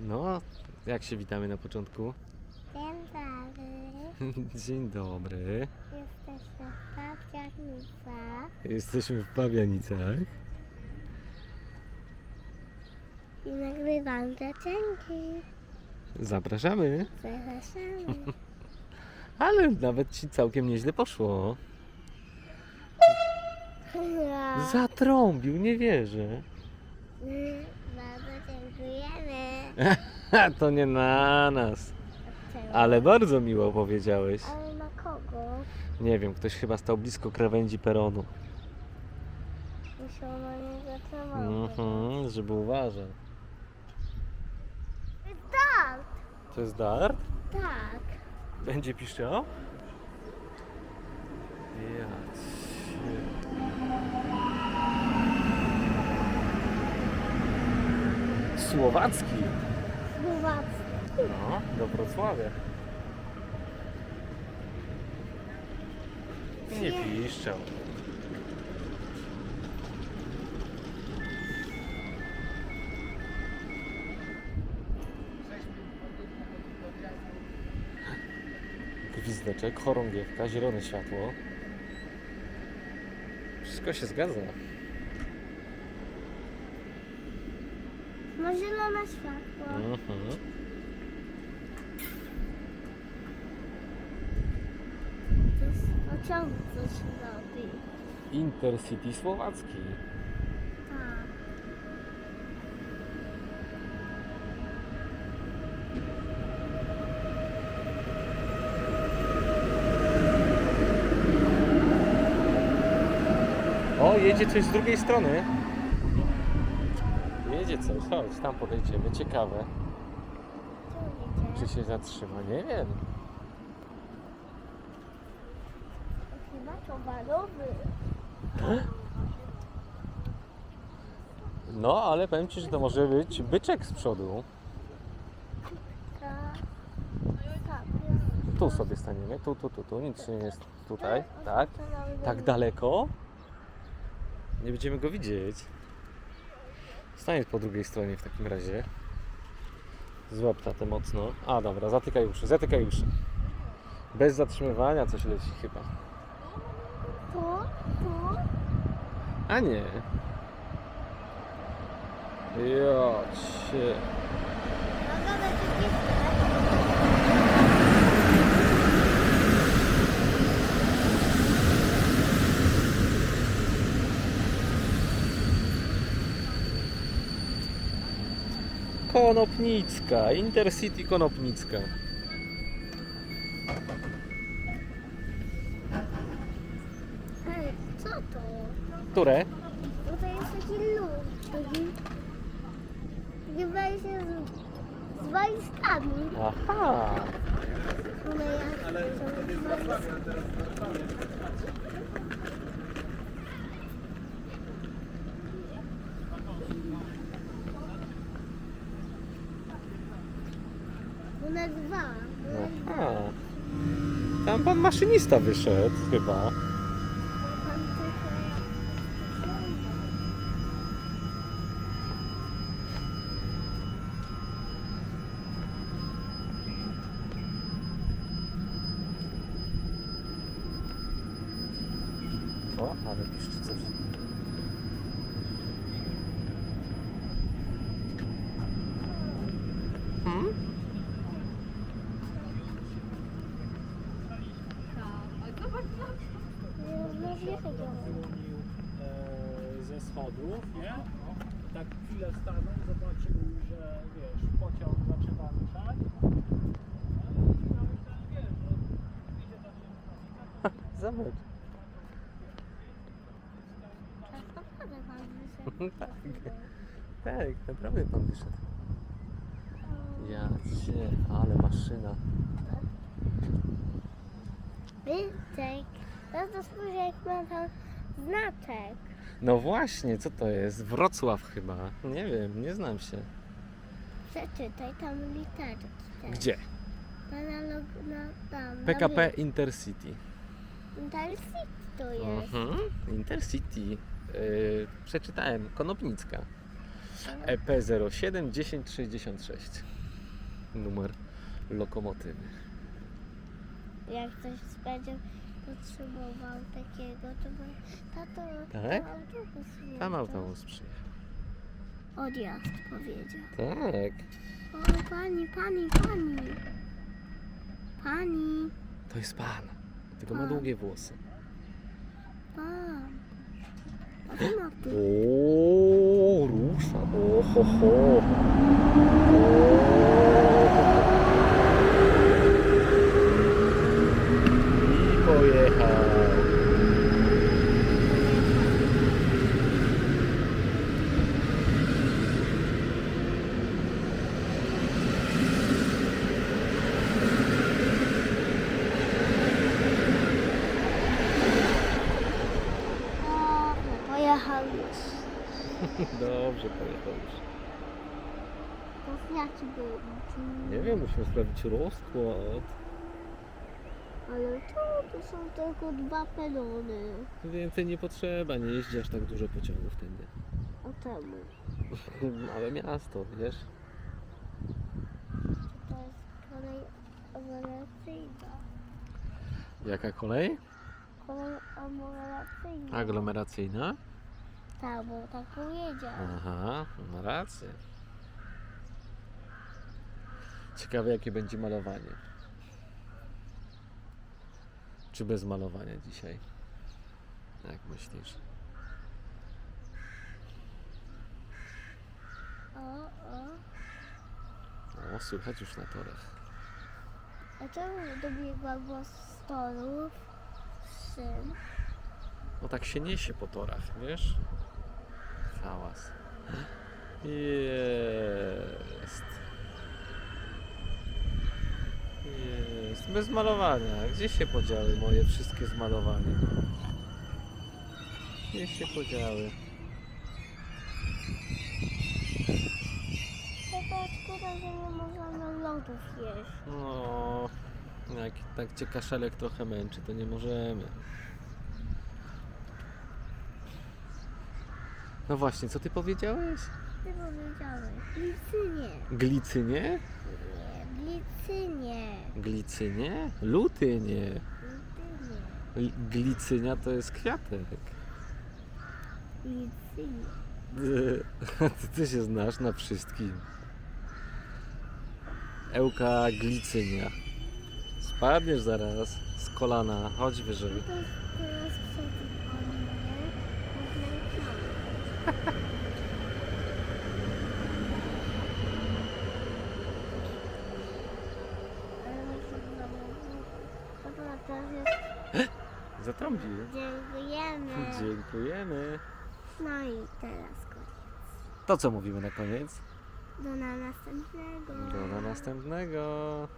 No, jak się witamy na początku? Dzień dobry. Dzień dobry. Jesteśmy w Papiarnica Jesteśmy w Pawianicach. i nagrywam piosenki. Zapraszamy. Zapraszamy. Ale nawet ci całkiem nieźle poszło. Ja. Zatrąbił, nie wierzę. To nie na nas. Ale bardzo miło powiedziałeś. Ale na kogo? Nie wiem, ktoś chyba stał blisko krawędzi peronu. Musiał na niego samochód. Mhm, żeby uważał. Tak, To jest dart? tak. Będzie piszczał? Ja cię. Słowacki. No, do Wrocławia. Nie piszczał. Gwizdeczek, chorągiewka, zielone światło. Wszystko się zgadza. Ma zielone światło. Mhm. To jest pociąg coś robi. Intercity Słowacki. Tak. O, jedzie coś z drugiej strony. Jedzie coś, chodź, tam podejdziemy, ciekawe. Czy się zatrzyma? Nie wiem. Chyba towarowy. No, ale powiem Ci, że to może być byczek z przodu. Tu sobie staniemy, tu, tu, tu, tu, nic nie jest tutaj, tak? Tak daleko? Nie będziemy go widzieć. Stanie po drugiej stronie w takim razie. Złap tatę mocno. A dobra, zatykaj uszy, zatykaj uszy. Bez zatrzymywania coś leci chyba. A nie. Jocie. Mogę Konopnicka, Intercity Konopnicka. Hej, co to? Które? Tutaj jest taki lód. Taki... Chyba się z, z walizkami. Aha. One jak są dwa. Dwa. Aha. Tam pan maszynista wyszedł chyba. O, ale piszczy coś. Hmm? nie rozmawiają. e, ze schodów, nie? Tak chwilę stanął, zobaczył, że wiesz, pociąg zaczyna ruszać. Zobacz. Tak naprawdę pan wyszedł. tak. Tak, naprawdę pan wyszedł. Ja cię, ale maszyna. Wyczek. Teraz to spójrz jak ma tam znaczek. No właśnie, co to jest? Wrocław chyba. Nie wiem, nie znam się. Przeczytaj tam literki. te. Gdzie? Analog na tam. PKP Intercity. Intercity to jest. Mhm. Intercity. Yy, przeczytałem. Konopnicka. E EP07 1066. Numer lokomotywy. Jak ktoś będzie potrzebował takiego, to by tato Tak? to autobus Tam wjeżdża. autobus przyjechał. Odjazd powiedział. Tak. O, pani, pani, pani. Pani, To jest pan. Tylko ma długie włosy. pan. A ty ma ty. O, rusza. O, ho, ho. I pojechał. Dobrze, pojechał już. Dobrze, pojechał już. To jaki był? Nie wiem, musimy sprawdzić rozkład. Ale to, to są tylko dwa pelony. Więcej nie potrzeba, nie jeździ aż tak dużo pociągów tędy. A temu. Małe miasto, wiesz? To jest kolej aglomeracyjna. Jaka kolej? Kolej aglomeracyjna. Aglomeracyjna? Tak, bo tak powiedział. Aha, ma rację. Ciekawe jakie będzie malowanie. Czy bez malowania dzisiaj? Jak myślisz? O, o. O, słychać już na torach. A czemu dobiegła głos z torów? Czym? No tak się niesie po torach, wiesz? Hałas. Jest. Jest. Bez malowania. Gdzie się podziały moje wszystkie zmalowania? Gdzie się podziały? Szkoda, że nie lodów jeść. No, jak tak cię kaszelek trochę męczy, to nie możemy. No właśnie, co ty powiedziałeś? Ty powiedziałeś. Glicynie. Glicynie? Nie, glicynie. Glicynie? Lutynie. Glicynie. L- Glicynia to jest kwiatek. Glicynie. Ty, ty się znasz na wszystkim. Ełka glicynia. Spadniesz zaraz z kolana, chodź wyżej. No to jest teraz przeciw mnie. Jest... Zatrąbił. Dziękujemy. Dziękujemy. No i teraz koniec. To co mówimy na koniec? Do na następnego. Do na następnego.